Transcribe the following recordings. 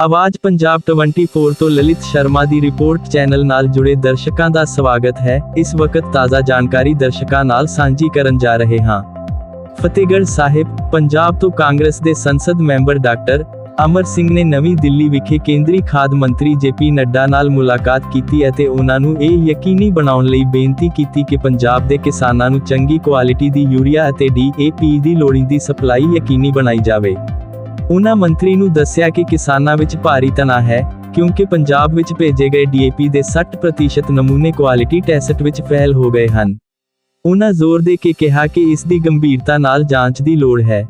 ਆਵਾਜ਼ ਪੰਜਾਬ 24 ਤੋਂ ਲਲਿਤ ਸ਼ਰਮਾ ਦੀ ਰਿਪੋਰਟ ਚੈਨਲ ਨਾਲ ਜੁੜੇ ਦਰਸ਼ਕਾਂ ਦਾ ਸਵਾਗਤ ਹੈ। ਇਸ ਵਕਤ ਤਾਜ਼ਾ ਜਾਣਕਾਰੀ ਦਰਸ਼ਕਾਂ ਨਾਲ ਸਾਂਝੀ ਕਰਨ ਜਾ ਰਹੇ ਹਾਂ। ਫਤਿਹਗੜ੍ਹ ਸਾਹਿਬ, ਪੰਜਾਬ ਤੋਂ ਕਾਂਗਰਸ ਦੇ ਸੰਸਦ ਮੈਂਬਰ ਡਾਕਟਰ ਅਮਰ ਸਿੰਘ ਨੇ ਨਵੀਂ ਦਿੱਲੀ ਵਿਖੇ ਕੇਂਦਰੀ ਖਾਦ ਮੰਤਰੀ ਜੇਪੀ ਨੱਡਾ ਨਾਲ ਮੁਲਾਕਾਤ ਕੀਤੀ ਅਤੇ ਉਹਨਾਂ ਨੂੰ ਇਹ ਯਕੀਨੀ ਬਣਾਉਣ ਲਈ ਬੇਨਤੀ ਕੀਤੀ ਕਿ ਪੰਜਾਬ ਦੇ ਕਿਸਾਨਾਂ ਨੂੰ ਚੰਗੀ ਕੁਆਲਿਟੀ ਦੀ ਯੂਰੀਆ ਅਤੇ ਡੀਏਪੀ ਦੀ ਲੋੜੀਂਦੀ ਸਪਲਾਈ ਯਕੀਨੀ ਬਣਾਈ ਜਾਵੇ। ਉਹਨਾਂ ਮੰਤਰੀ ਨੂੰ ਦੱਸਿਆ ਕਿ ਕਿਸਾਨਾਂ ਵਿੱਚ ਭਾਰੀ ਤਣਾਅ ਹੈ, ਕਿਉਂਕਿ ਪੰਜਾਬ ਵਿੱਚ ਭੇਜੇ ਗਏ ਡੀਏਪੀ ਦੇ 60% ਨਮੂਨੇ ਕੁਆਲਿਟੀ ਟੈਸਟ ਵਿੱਚ ਫੇਲ ਹੋ ਗਏ ਹਨ। ਉਹਨਾਂ ਜ਼ੋਰ ਦੇ ਕੇ ਕਿਹਾ ਕਿ ਇਸ ਦੀ ਗੰਭੀਰਤਾ ਨਾਲ ਜਾਂਚ ਦੀ ਲੋੜ ਹੈ।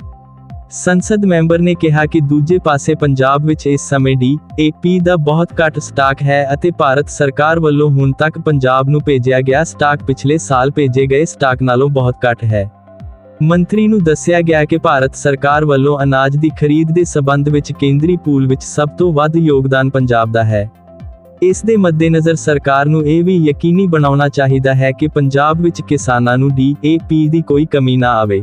ਸੰਸਦ ਮੈਂਬਰ ਨੇ ਕਿਹਾ ਕਿ ਦੂਜੇ ਪਾਸੇ ਪੰਜਾਬ ਵਿੱਚ ਇਸ ਸਮੇਂ ਡੀ ਏਪੀ ਦਾ ਬਹੁਤ ਘੱਟ ਸਟਾਕ ਹੈ ਅਤੇ ਭਾਰਤ ਸਰਕਾਰ ਵੱਲੋਂ ਹੁਣ ਤੱਕ ਪੰਜਾਬ ਨੂੰ ਭੇਜਿਆ ਗਿਆ ਸਟਾਕ ਪਿਛਲੇ ਸਾਲ ਭੇਜੇ ਗਏ ਸਟਾਕ ਨਾਲੋਂ ਬਹੁਤ ਘੱਟ ਹੈ। ਮੰਤਰੀ ਨੂੰ ਦੱਸਿਆ ਗਿਆ ਕਿ ਭਾਰਤ ਸਰਕਾਰ ਵੱਲੋਂ ਅਨਾਜ ਦੀ ਖਰੀਦ ਦੇ ਸਬੰਧ ਵਿੱਚ ਕੇਂਦਰੀ ਪੂਲ ਵਿੱਚ ਸਭ ਤੋਂ ਵੱਧ ਯੋਗਦਾਨ ਪੰਜਾਬ ਦਾ ਹੈ। ਇਸ ਦੇ ਮੱਦੇਨਜ਼ਰ ਸਰਕਾਰ ਨੂੰ ਇਹ ਵੀ ਯਕੀਨੀ ਬਣਾਉਣਾ ਚਾਹੀਦਾ ਹੈ ਕਿ ਪੰਜਾਬ ਵਿੱਚ ਕਿਸਾਨਾਂ ਨੂੰ ਡੀਏਪੀ ਦੀ ਕੋਈ ਕਮੀ ਨਾ ਆਵੇ।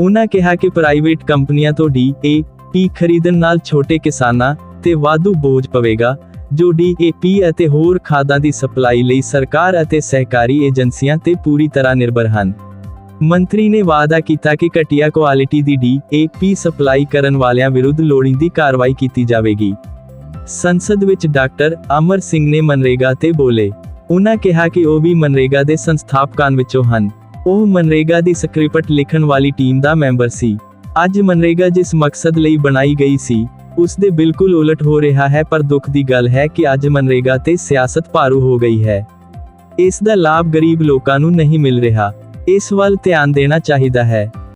ਉਹਨਾਂ ਕਿਹਾ ਕਿ ਪ੍ਰਾਈਵੇਟ ਕੰਪਨੀਆਂ ਤੋਂ ਡੀਏਪੀ ਖਰੀਦਣ ਨਾਲ ਛੋਟੇ ਕਿਸਾਨਾਂ ਤੇ ਵਾਧੂ ਬੋਝ ਪਵੇਗਾ, ਜੋ ਡੀਏਪੀ ਅਤੇ ਹੋਰ ਖਾਦਾਂ ਦੀ ਸਪਲਾਈ ਲਈ ਸਰਕਾਰ ਅਤੇ ਸਹਿਕਾਰੀ ਏਜੰਸੀਆਂ ਤੇ ਪੂਰੀ ਤਰ੍ਹਾਂ ਨਿਰਭਰ ਹਨ। ਮੰਤਰੀ ਨੇ ਵਾਅਦਾ ਕੀਤਾ ਕਿ ਘਟੀਆ ਕੁਆਲਿਟੀ ਦੀ ਡੀ ਡੀਏਪੀ ਸਪਲਾਈ ਕਰਨ ਵਾਲਿਆਂ ਵਿਰੁੱਧ ਲੋੜੀਂਦੀ ਕਾਰਵਾਈ ਕੀਤੀ ਜਾਵੇਗੀ। ਸੰਸਦ ਵਿੱਚ ਡਾਕਟਰ ਅਮਰ ਸਿੰਘ ਨੇ ਮਨਰੇਗਾ ਤੇ ਬੋਲੇ। ਉਹਨਾਂ ਕਿਹਾ ਕਿ ਉਹ ਵੀ ਮਨਰੇਗਾ ਦੇ ਸੰਸਥਾਪਕਾਂ ਵਿੱਚੋਂ ਹਨ। ਉਹ ਮਨਰੇਗਾ ਦੀ ਸਕ੍ਰਿਪਟ ਲਿਖਣ ਵਾਲੀ ਟੀਮ ਦਾ ਮੈਂਬਰ ਸੀ। ਅੱਜ ਮਨਰੇਗਾ ਜਿਸ ਮਕਸਦ ਲਈ ਬਣਾਈ ਗਈ ਸੀ, ਉਸ ਦੇ ਬਿਲਕੁਲ ਉਲਟ ਹੋ ਰਿਹਾ ਹੈ ਪਰ ਦੁੱਖ ਦੀ ਗੱਲ ਹੈ ਕਿ ਅੱਜ ਮਨਰੇਗਾ ਤੇ ਸਿਆਸਤ ਭਾਰੂ ਹੋ ਗਈ ਹੈ। ਇਸ ਦਾ ਲਾਭ ਗਰੀਬ ਲੋਕਾਂ ਨੂੰ ਨਹੀਂ ਮਿਲ ਰਿਹਾ। ਇਸ ਵੱਲ ਧਿਆਨ ਦੇਣਾ ਚਾਹੀਦਾ ਹੈ।